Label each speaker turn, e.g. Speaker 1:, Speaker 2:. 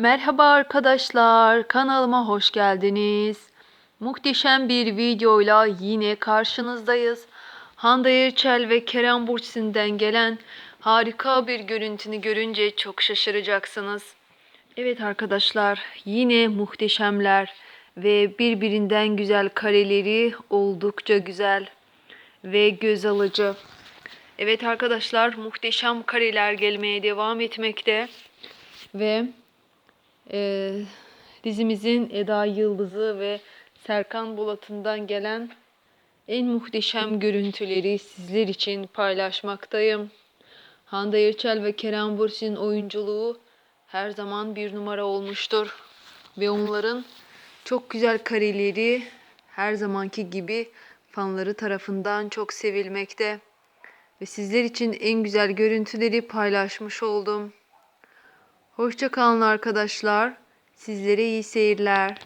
Speaker 1: Merhaba arkadaşlar, kanalıma hoş geldiniz. Muhteşem bir videoyla yine karşınızdayız. Hande Erçel ve Kerem Bursin'den gelen harika bir görüntünü görünce çok şaşıracaksınız. Evet arkadaşlar, yine muhteşemler ve birbirinden güzel kareleri oldukça güzel ve göz alıcı. Evet arkadaşlar, muhteşem kareler gelmeye devam etmekte ve e, dizimizin Eda Yıldızı ve Serkan Bulat'ından gelen en muhteşem görüntüleri sizler için paylaşmaktayım. Hande Erçel ve Kerem Bürsin'in oyunculuğu her zaman bir numara olmuştur. Ve onların çok güzel kareleri her zamanki gibi fanları tarafından çok sevilmekte. Ve sizler için en güzel görüntüleri paylaşmış oldum. Hoşça kalın arkadaşlar. Sizlere iyi seyirler.